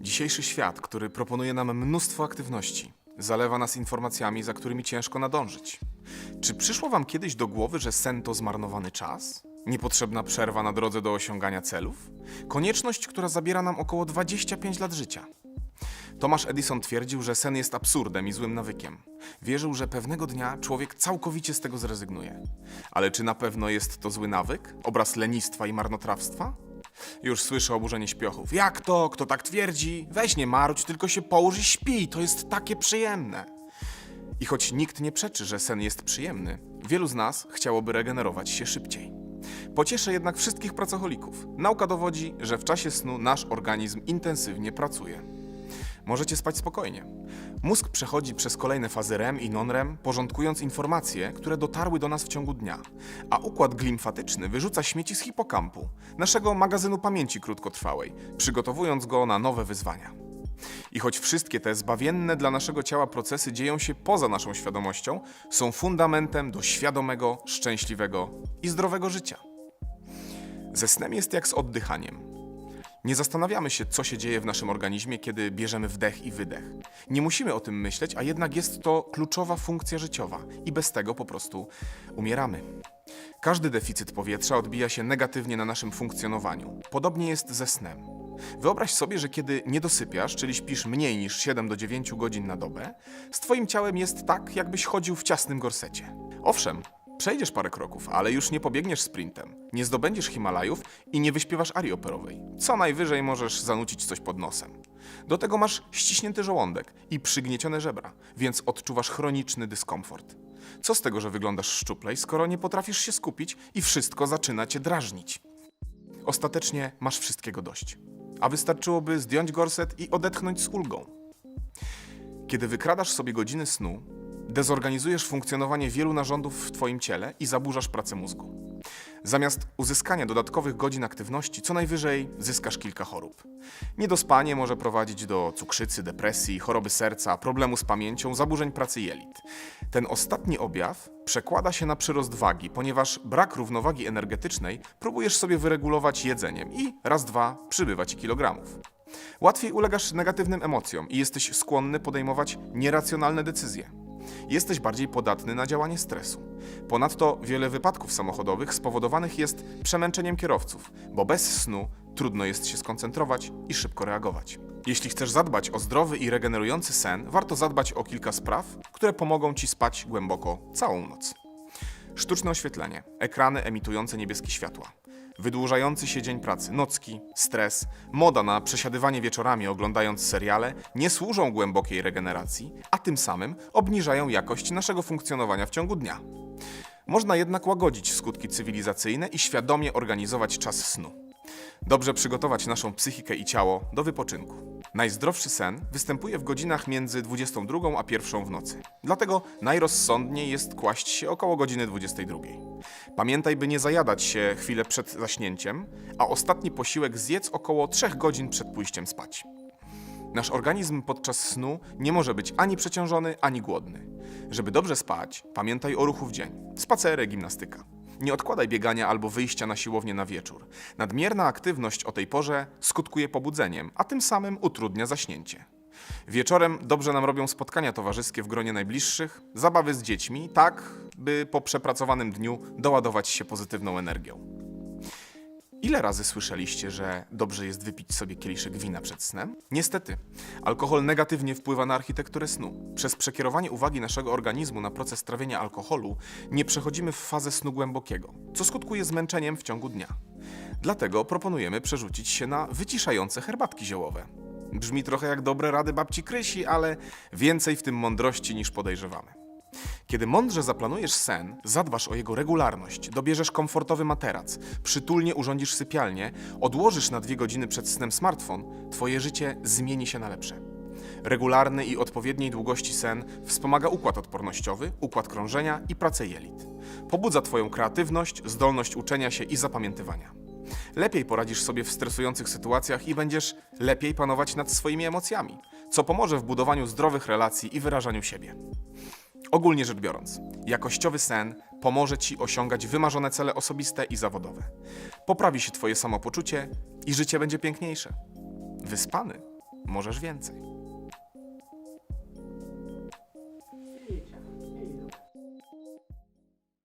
Dzisiejszy świat, który proponuje nam mnóstwo aktywności, zalewa nas informacjami, za którymi ciężko nadążyć. Czy przyszło Wam kiedyś do głowy, że sen to zmarnowany czas? Niepotrzebna przerwa na drodze do osiągania celów? Konieczność, która zabiera nam około 25 lat życia. Tomasz Edison twierdził, że sen jest absurdem i złym nawykiem. Wierzył, że pewnego dnia człowiek całkowicie z tego zrezygnuje. Ale czy na pewno jest to zły nawyk? Obraz lenistwa i marnotrawstwa? Już słyszę oburzenie śpiochów. Jak to? Kto tak twierdzi? Weź nie marudź, tylko się połóż i śpi. To jest takie przyjemne. I choć nikt nie przeczy, że sen jest przyjemny, wielu z nas chciałoby regenerować się szybciej. Pocieszę jednak wszystkich pracocholików. Nauka dowodzi, że w czasie snu nasz organizm intensywnie pracuje. Możecie spać spokojnie. Mózg przechodzi przez kolejne fazy REM i non-REM, porządkując informacje, które dotarły do nas w ciągu dnia, a układ glimfatyczny wyrzuca śmieci z hipokampu, naszego magazynu pamięci krótkotrwałej, przygotowując go na nowe wyzwania. I choć wszystkie te zbawienne dla naszego ciała procesy dzieją się poza naszą świadomością, są fundamentem do świadomego, szczęśliwego i zdrowego życia. Ze snem jest jak z oddychaniem. Nie zastanawiamy się, co się dzieje w naszym organizmie, kiedy bierzemy wdech i wydech. Nie musimy o tym myśleć, a jednak jest to kluczowa funkcja życiowa i bez tego po prostu umieramy. Każdy deficyt powietrza odbija się negatywnie na naszym funkcjonowaniu. Podobnie jest ze snem. Wyobraź sobie, że kiedy nie dosypiasz, czyli śpisz mniej niż 7 do 9 godzin na dobę, z twoim ciałem jest tak, jakbyś chodził w ciasnym gorsecie. Owszem, przejdziesz parę kroków, ale już nie pobiegniesz sprintem, nie zdobędziesz Himalajów i nie wyśpiewasz arii operowej. Co najwyżej możesz zanucić coś pod nosem. Do tego masz ściśnięty żołądek i przygniecione żebra, więc odczuwasz chroniczny dyskomfort. Co z tego, że wyglądasz szczuplej, skoro nie potrafisz się skupić i wszystko zaczyna cię drażnić? Ostatecznie masz wszystkiego dość. A wystarczyłoby zdjąć gorset i odetchnąć z ulgą. Kiedy wykradasz sobie godziny snu, dezorganizujesz funkcjonowanie wielu narządów w Twoim ciele i zaburzasz pracę mózgu. Zamiast uzyskania dodatkowych godzin aktywności, co najwyżej zyskasz kilka chorób. Niedospanie może prowadzić do cukrzycy, depresji, choroby serca, problemu z pamięcią, zaburzeń pracy jelit. Ten ostatni objaw przekłada się na przyrost wagi, ponieważ brak równowagi energetycznej próbujesz sobie wyregulować jedzeniem i raz, dwa przybywa ci kilogramów. Łatwiej ulegasz negatywnym emocjom i jesteś skłonny podejmować nieracjonalne decyzje. Jesteś bardziej podatny na działanie stresu. Ponadto wiele wypadków samochodowych spowodowanych jest przemęczeniem kierowców, bo bez snu trudno jest się skoncentrować i szybko reagować. Jeśli chcesz zadbać o zdrowy i regenerujący sen, warto zadbać o kilka spraw, które pomogą ci spać głęboko całą noc. Sztuczne oświetlenie, ekrany emitujące niebieskie światła, wydłużający się dzień pracy, nocki, stres, moda na przesiadywanie wieczorami oglądając seriale nie służą głębokiej regeneracji, a tym samym obniżają jakość naszego funkcjonowania w ciągu dnia. Można jednak łagodzić skutki cywilizacyjne i świadomie organizować czas snu. Dobrze przygotować naszą psychikę i ciało do wypoczynku. Najzdrowszy sen występuje w godzinach między 22 a 1 w nocy. Dlatego najrozsądniej jest kłaść się około godziny 22. Pamiętaj, by nie zajadać się chwilę przed zaśnięciem, a ostatni posiłek zjedz około 3 godzin przed pójściem spać. Nasz organizm podczas snu nie może być ani przeciążony, ani głodny. Żeby dobrze spać, pamiętaj o ruchu w dzień. Spacery, gimnastyka. Nie odkładaj biegania albo wyjścia na siłownię na wieczór. Nadmierna aktywność o tej porze skutkuje pobudzeniem, a tym samym utrudnia zaśnięcie. Wieczorem dobrze nam robią spotkania towarzyskie w gronie najbliższych, zabawy z dziećmi, tak by po przepracowanym dniu doładować się pozytywną energią. Ile razy słyszeliście, że dobrze jest wypić sobie kieliszek wina przed snem? Niestety, alkohol negatywnie wpływa na architekturę snu. Przez przekierowanie uwagi naszego organizmu na proces trawienia alkoholu nie przechodzimy w fazę snu głębokiego, co skutkuje zmęczeniem w ciągu dnia. Dlatego proponujemy przerzucić się na wyciszające herbatki ziołowe. Brzmi trochę jak dobre rady babci Krysi, ale więcej w tym mądrości niż podejrzewamy. Kiedy mądrze zaplanujesz sen, zadbasz o jego regularność, dobierzesz komfortowy materac, przytulnie urządzisz sypialnię, odłożysz na dwie godziny przed snem smartfon, twoje życie zmieni się na lepsze. Regularny i odpowiedniej długości sen wspomaga układ odpornościowy, układ krążenia i pracę jelit. Pobudza twoją kreatywność, zdolność uczenia się i zapamiętywania. Lepiej poradzisz sobie w stresujących sytuacjach i będziesz lepiej panować nad swoimi emocjami, co pomoże w budowaniu zdrowych relacji i wyrażaniu siebie. Ogólnie rzecz biorąc, jakościowy sen pomoże Ci osiągać wymarzone cele osobiste i zawodowe. Poprawi się Twoje samopoczucie i życie będzie piękniejsze. Wyspany możesz więcej.